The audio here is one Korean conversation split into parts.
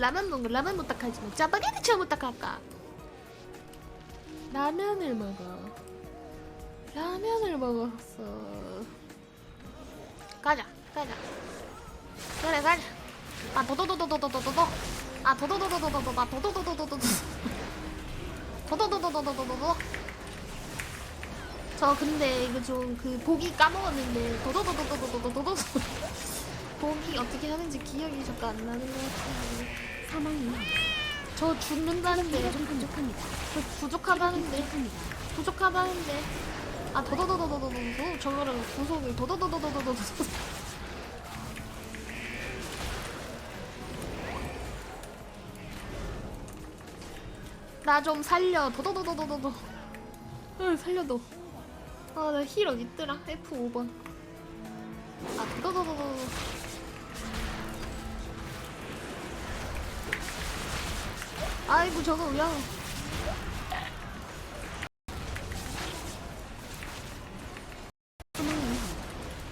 라면 먹어 라면 못 닦아야지 뭐. 짜파게티 처못 닦아까? 라면을 먹어. 라면을 먹었어. 가자 가자. 그래 가자. 아 도도도도도도도도도. 아 도도도도도도도. 아 도도도도도도도. 도도도도도도도도. 저 근데 이거 좀 그 보기 까먹었는데 도도도도도도도도도도. 보기 어떻게 하는지 기억이 자꾸 안 나는 것 같아요 사망이저 죽는다는데 좀 부족합니다. 저 부족하다는데? 부족하다는데? 아 더더더더더더더 저거를 구속을 더더더더더더더 나 좀 살려. 더더더더더더더. 응 살려도 아나힐 어딨더라. F5번. 아, 아 더더더더더. 아이고 저거 우야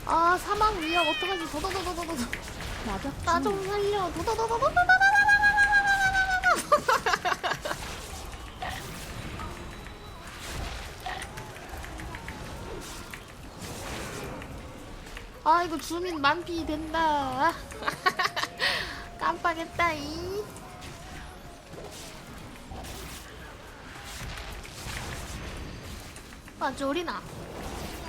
아, 사망 위협 어떡하지? 도도도도도도. 맞아. 나좀 살려. 도도도도도 아이고 주민 만피 된다 깜빡했다 이. 아 쪼리나.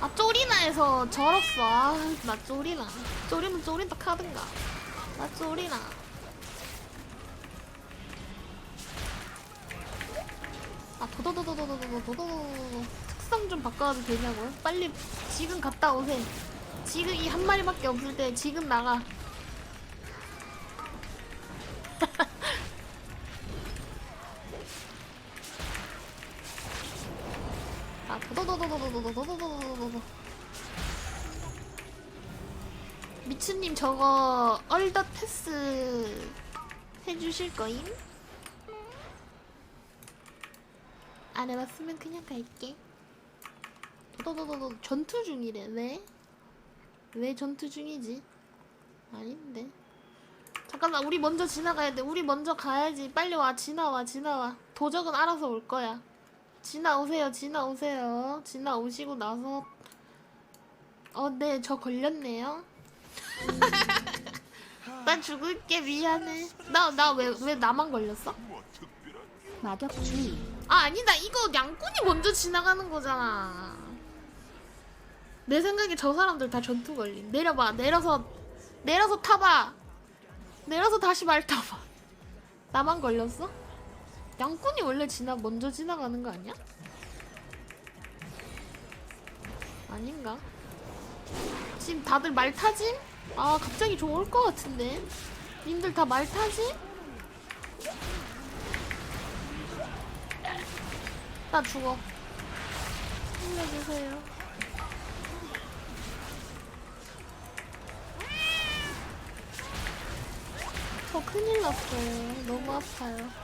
아 쪼리나에서 절었어. 아나 쪼리나. 쪼리면 쪼린다 카든가. 나 쪼리나. 아 도도도도도도도도도도도도 특성 좀 바꿔도 되냐고요? 빨리 지금 갔다 오세요 지금 이 한 마리밖에 없을 때 지금 나가 둘다 패스 해주실 거임? 안 해봤으면 그냥 갈게. 도도도도 전투 중이래. 왜? 왜 전투 중이지? 아닌데. 잠깐만 우리 먼저 지나가야 돼. 우리 먼저 가야지. 빨리 와 지나와 지나와. 도적은 알아서 올 거야. 지나오세요 지나오세요. 지나오시고 나서 어네저 걸렸네요. 난 죽을게 미안해. 나 나 왜 왜 나만 걸렸어? 마격주 아 아니다 이거 양꾼이 먼저 지나가는 거잖아. 내 생각에 저 사람들 다 전투 걸린. 내려봐 내려서 내려서 타봐. 내려서 다시 말 타봐. 나만 걸렸어? 양꾼이 원래 지나 먼저 지나가는 거 아니야? 아닌가? 지금 다들 말 타짐? 아 갑자기 좋을 것 같은데? 님들 다 말 타지? 나 죽어. 힘내주세요. 저 큰일 났어요. 너무 아파요.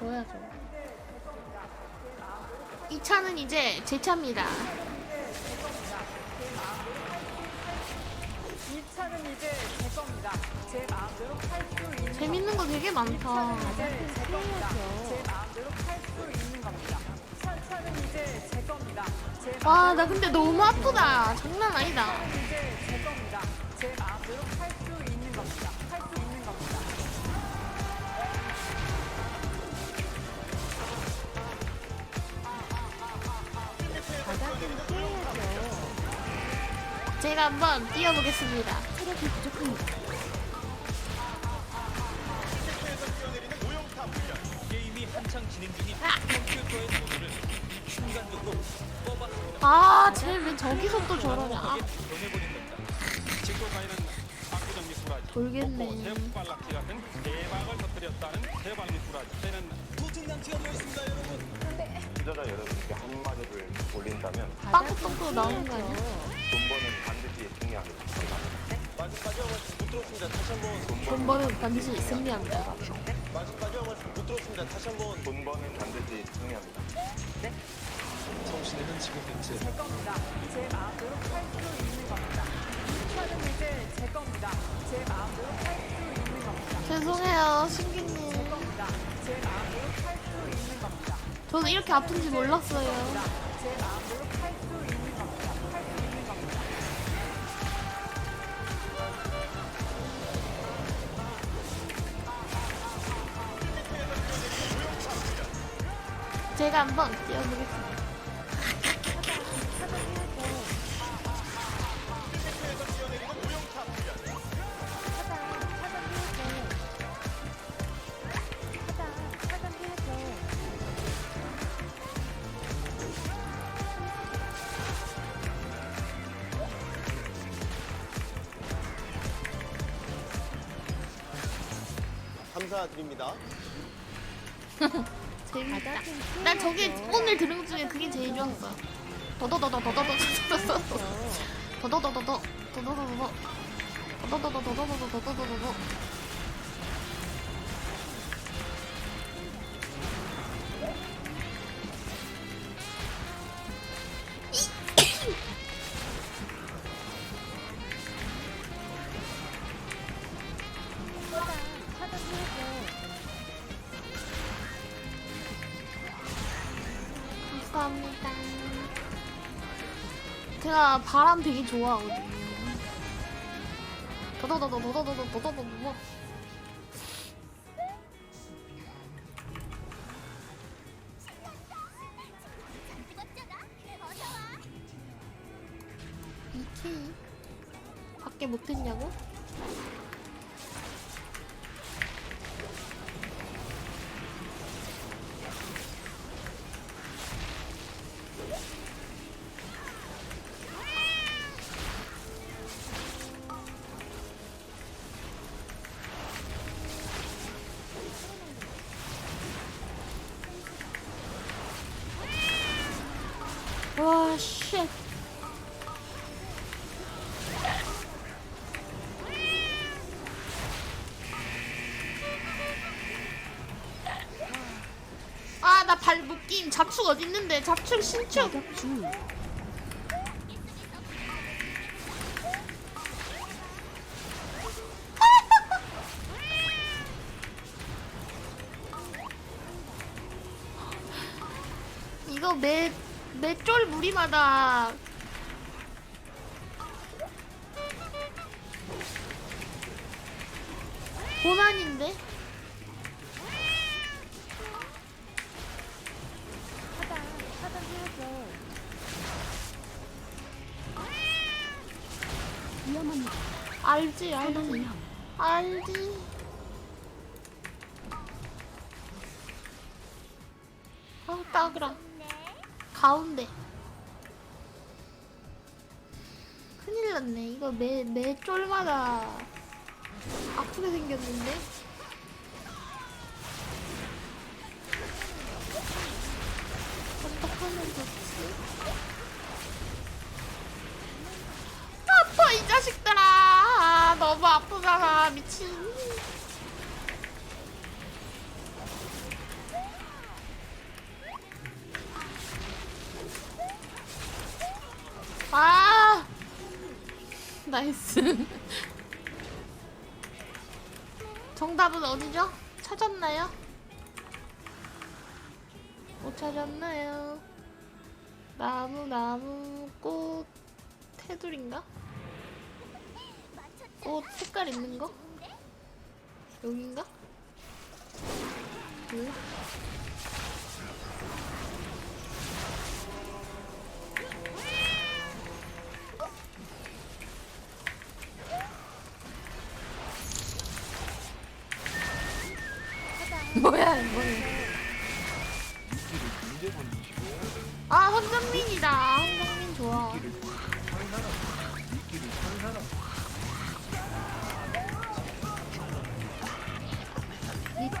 보여줘. 이 차는 이제 제 차입니다. 이 차는 이제 제 겁니다. 제 마음대로 할수 있는 재밌는 거 되게 많다. 제 마음대로 할수 있는 겁니다. 차는 이제 제 겁니다. 아, 나 근데 너무 아프다. 장난 아니다. 제가 한번 뛰어보겠습니다. 체력이 부족합니다. 아, 쟤왜 저기서 또 저러냐? 돌겠네. 대박을 투자자 여러분께 한마디를 올린다면 빵꾸 똥꾸 나오는 거 아니야? 돈 버는 반드시 승리합니다. 마지막에 한 말씀 못 들었습니다. 다시 한번 돈 버는 반드시 승리합니다. 마지막에 한 말씀 못 들었습니다. 다시 한번 돈 버는 반드시 승리합니다. 성신에는 지금 현재 제 겁니다. 제 마음대로 할 수 있는 겁니다. 차는 이제 제 겁니다. 제 마음대로 할 수 있는 겁니다. 죄송해요, 제 신기님. 겁니다. 제 마음대로 할 수 있는 겁니다. 저는 이렇게 아픈지 몰랐어요. 제가 한번 뛰어보겠습니다. 감사드립니다. 재밌다. 난 저게 오늘 들은 것 중에 그게 제일 좋았어. 더더더더더더더더더더. 더더더더더. 더더더더더. 더더더더더더더더더더더. 감사합니다. 제가 바람 되게 좋아하거든요. 더더더더더더더더더더더. 와, 쉣. 아, 나 발 묶임. 잡축 어디 있는데? 잡축, 신축. 이거 머리마다. 고난인데? 알지 알지. 알지. 아 따그라. 가운데. 매, 매 쫄마다 아프게 생겼는데? 나이스 정답은 어디죠? 찾았나요? 못 찾았나요? 나무 나무 꽃 테두리인가? 꽃 색깔 있는 거? 여긴가? 몰라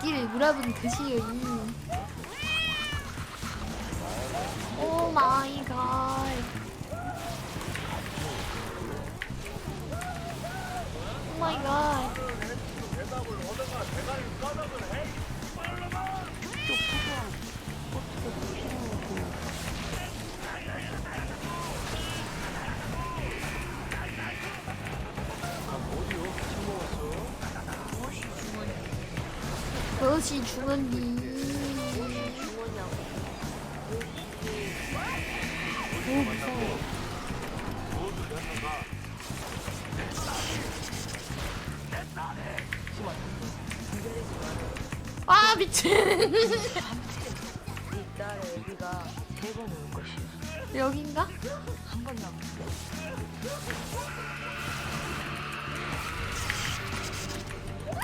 길 여러분 드시오 오 마이 갓 오 마이 갓 무엇이 죽었니? 오 무서워. 아 미친. 이딸 애기가 세번 올 것이야. 여긴가? 한 번 남았어.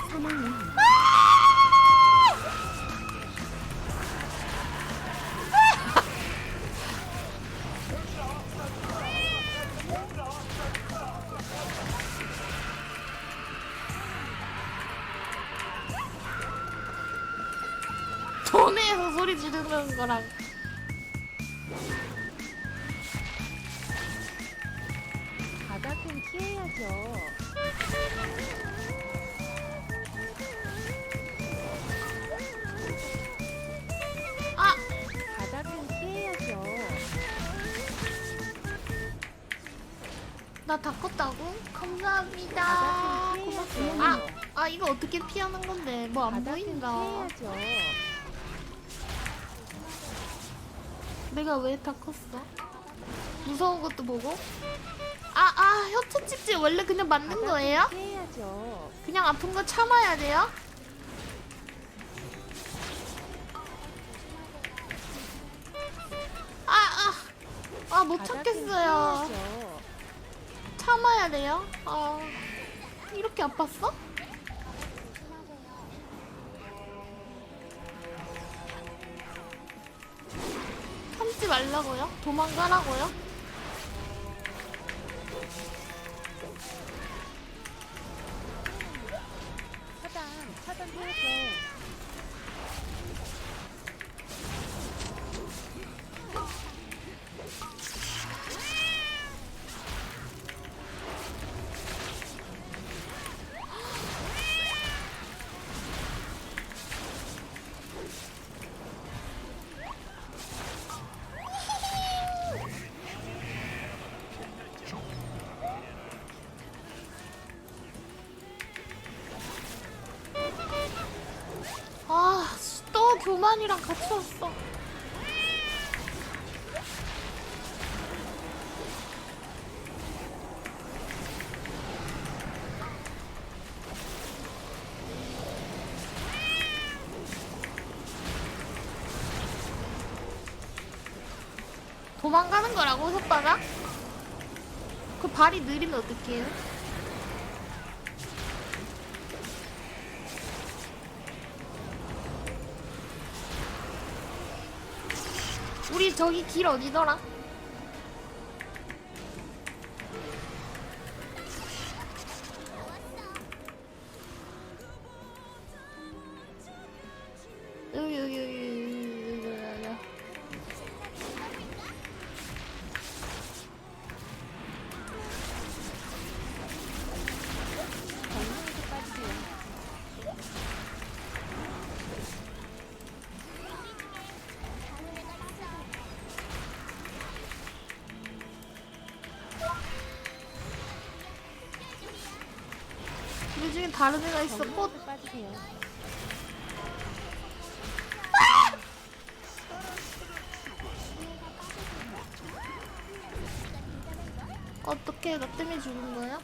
사망은 지르는 거랑 바닥은 피해야죠. 아 바닥은 피해야죠. 나다 껐다고? 감사합니다. 바닥은 고맙습니다. 아, 아 이거 어떻게 피하는 건데 뭐 안 바닥은 보인다. 피해야죠. 내가 왜 다 컸어? 무서운 것도 보고? 아, 아, 협체 찝지 원래 그냥 맞는 거예요? 피해야죠. 그냥 아픈 거 참아야 돼요? 아, 아, 아, 못 참겠어요. 참아야 돼요? 아, 이렇게 아팠어? 말라고요? 도망가라고요? 또 교만이랑 같이 왔어. 도망가는 거라고 오빠가? 그 발이 느리면 어떡해요? 우리 저기 길 어디더라? 중에 다른 애가 있어 꽃 빠지세요. 어떻게 나 때문에 죽은 거야?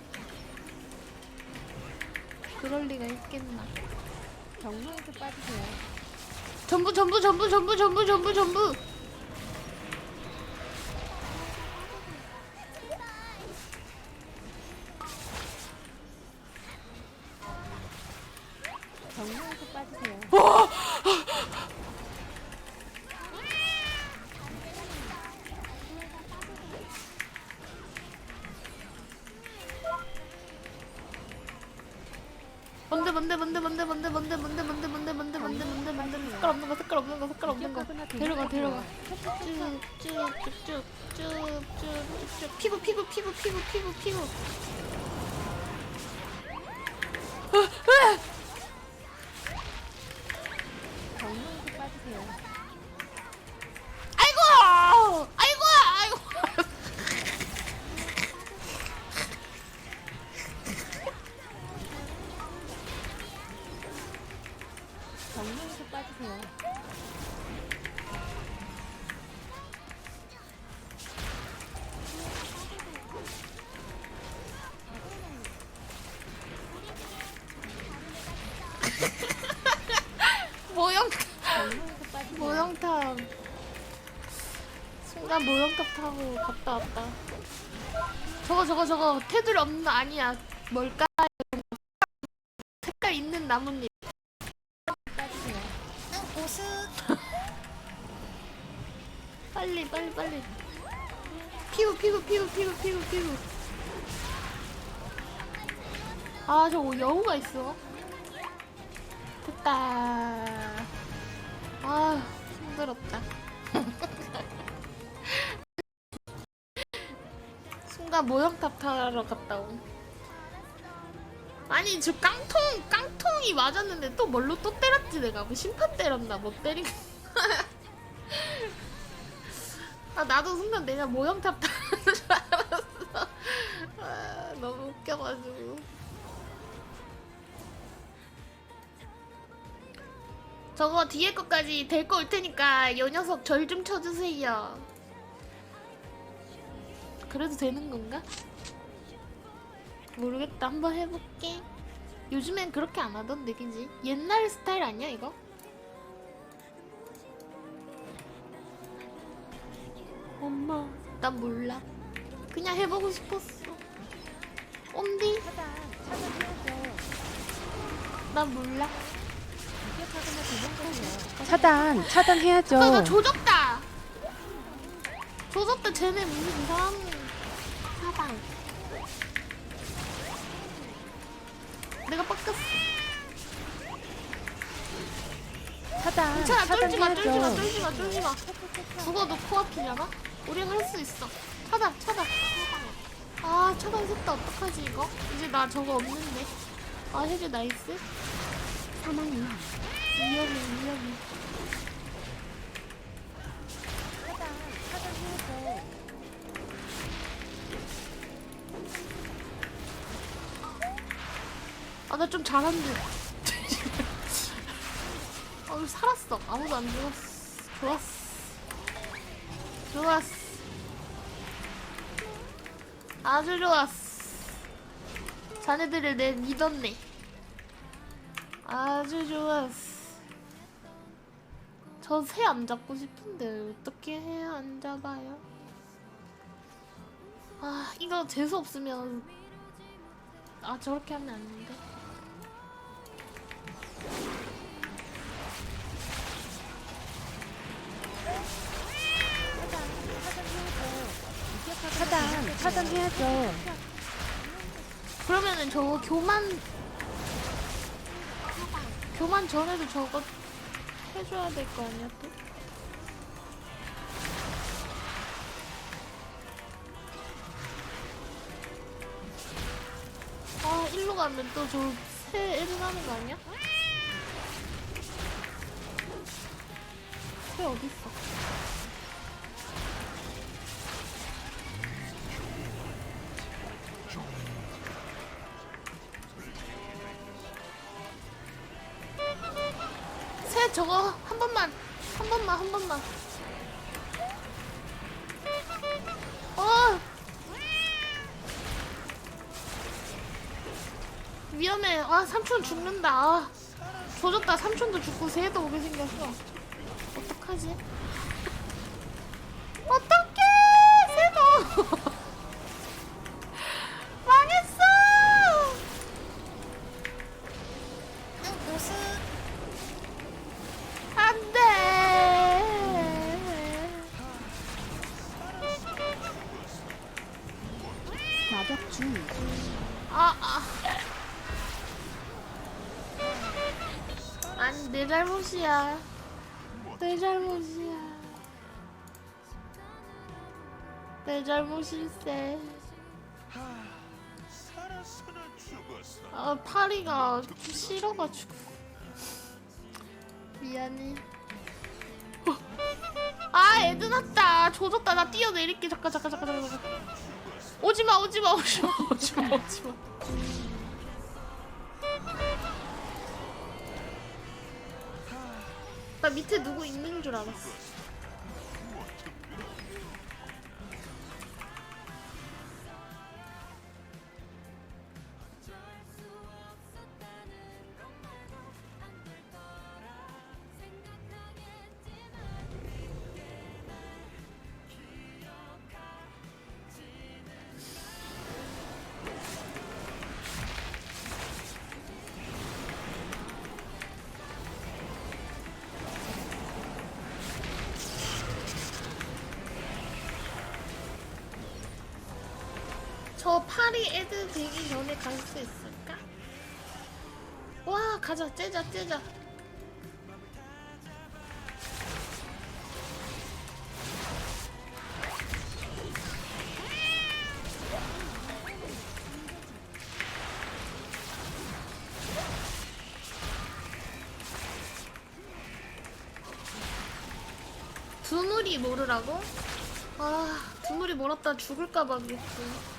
그럴 리가 있겠나 정면에서 빠지세요. 전부 전부 전부 전부 전부 전부 전부 뭔데 뭔데 뭔데 뭔데 뭔데 뭔데 뭔데 뭔데 뭔데 뭔데 색깔 없는 거 색깔 없는 거 색깔 없는 거 데려가 데려가 쭉쭉쭉쭉쭉쭉쭉 피고 피고 피고 피고 피고 피고 순간 모형탑 타고 갔다 왔다. 저거 저거 저거 테두리 없는 거 아니야. 뭘까요 색깔 있는 나뭇잎. 빠지세요. 빨리 빨리 빨리. 피우 피우 피우 피우 피우 피우 아 저거 여우가 있어. 됐다. 아 힘들었다 순간 모형탑 타러 갔다 온 아니 저 깡통 깡통이 맞았는데 또 뭘로 또 때렸지 내가. 뭐 심판 때렸나 뭐 때린 아 나도 순간 내가 모형탑 타는 줄 알았어. 아, 너무 웃겨가지고. 저거 뒤에 것까지 데리고 올 테니까 요 녀석 절 좀 쳐주세요 그래도 되는 건가? 모르겠다 한번 해볼게 요즘엔 그렇게 안 하던데 그지? 옛날 스타일 아니야 이거? 엄마 난 몰라 그냥 해보고 싶었어 온디. 난 몰라. 차단, 차단해야죠. 아, 나 조졌다 조졌다 쟤네 무슨 이상한 사방 내가 빡쳤어. 차단, 괜찮아 쫄지 마 쫄지마 차단해야죠. 쫄지 마 쫄지 마. 죽어도 코앞이려나? 우린 할 수 있어. 차단 차단 아 차단 섰다. 어떡하지 이거? 이제 나 저거 없는데. 아 해제 나이스. 사망이야. 위험해 위험해 아 나 좀 잘한데 어 살았어. 아무도 안 죽었어 좋았어 좋았어 아주 좋았어 자네들을 내 믿었네. 아주 좋았어 저 새 안 잡고 싶은데 어떻게 해야 안 잡아요? 아 이거 재수 없으면 아 저렇게 하면 안되 차단, 차단해야죠. 그러면은 저거 교만 교만 전에도 저거 해줘야 될 거 아니야 또? 아 일로 가면 또저새 애들 나는 거 아니야? 새 어딨어? 새 저거. 한 번만. 한 번만 한 번만. 어. 위험해. 아 삼촌 죽는다. 아, 조졌다. 삼촌도 죽고 새도 오게 생겼어. 어떡하지? 어떡해 새도 잘못이야. 내 잘못이야. 내 잘못일세. 아, 파리가 싫어가지고. 미안해. 아, 애드 났다. 조졌다. 나 뛰어내릴게. 잠깐, 잠깐, 잠깐. 잠깐. 오지마, 오지마, 오지마, 오지마, 오지마. 밑에 누구 있는 줄 알았어. 저 파리 애들 되기 전에 갈 수 있을까? 와 가자 째자 째자 두누리 모르라고? 아 두누리 몰았다 죽을까봐 그랬지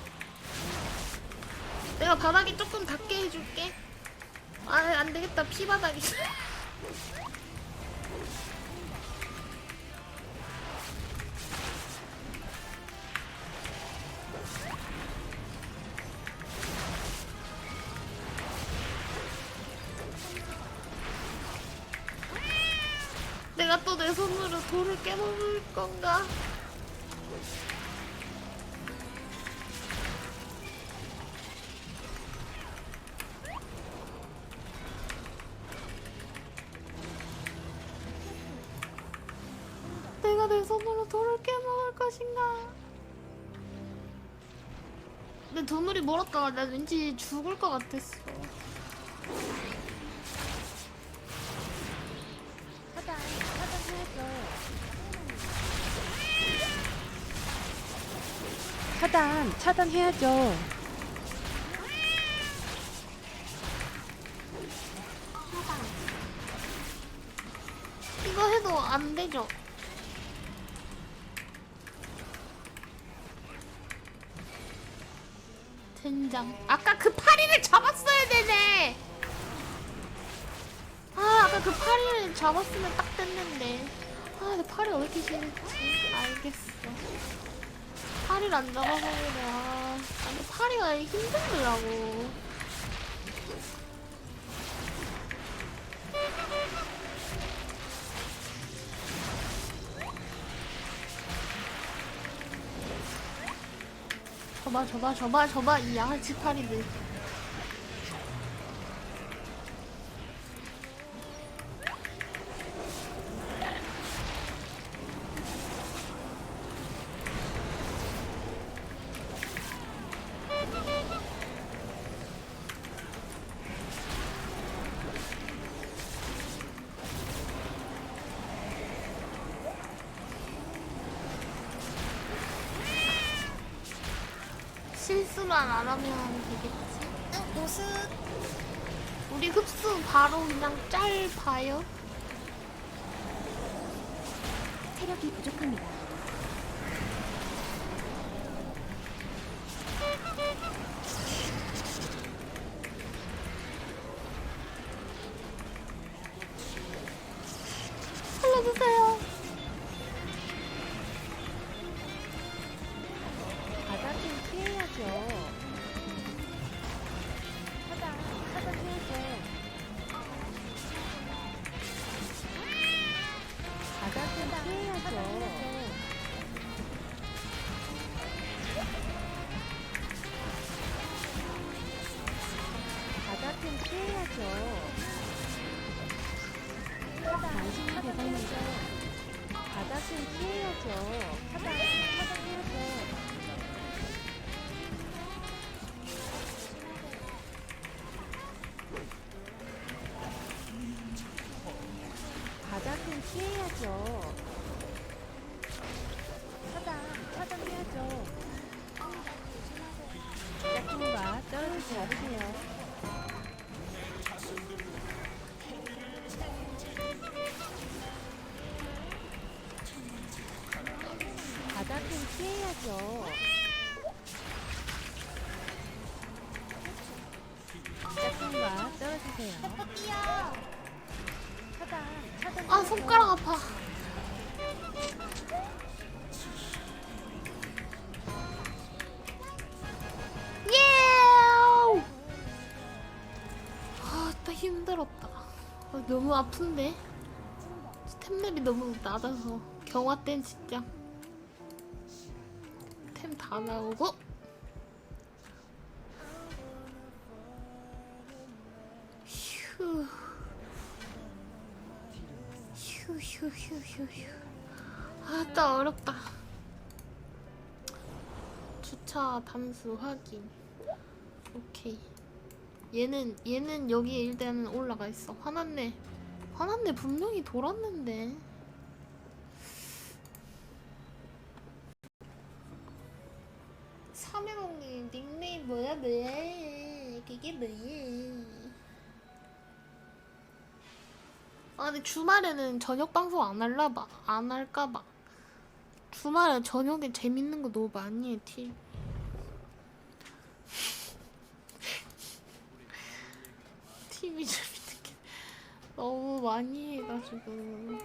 내가 바닥이 조금 닿게 해줄게. 아, 안 되겠다. 피바닥이. 내가 또 내 손으로 돌을 깨먹을 건가? 멀었다가 나 왠지 죽을 것 같았어. 차단, 차단해야죠. 차단, 차단해야죠. 이거 해도 안 되죠? 젠장. 아까 그 파리를 잡았어야 되네. 아, 아까 그 파리를 잡았으면 딱 됐는데. 아, 근데 파리가 왜 이렇게 싫지? 알겠어. 파리를 안 잡아서 그래. 아, 근데 파리가 힘들더라고. 저봐, 저봐, 저봐, 저봐, 이 양아치 파리들. 실수만 안 하면 되겠지. 모습. 우리 흡수 바로 그냥 짤 봐요. 체력이 부족합니다. 아픈데. 템랩이 너무 낮아서 경화 땐 진짜 템 다 나오고. 휴. 휴휴휴휴휴 아따 어렵다 주차 담수 확인 오케이 얘는 얘는 여기에 일단은 올라가 있어 화났네 화났네. 분명히 돌았는데. 삼해봉님 닉네임 뭐야 뭐야 그게 뭐야 아 근데 주말에는 저녁 방송 안 할라봐. 안 할까봐. 주말에 저녁에 재밌는 거 너무 많이 해 TV TV 게 너무 많이 해가지고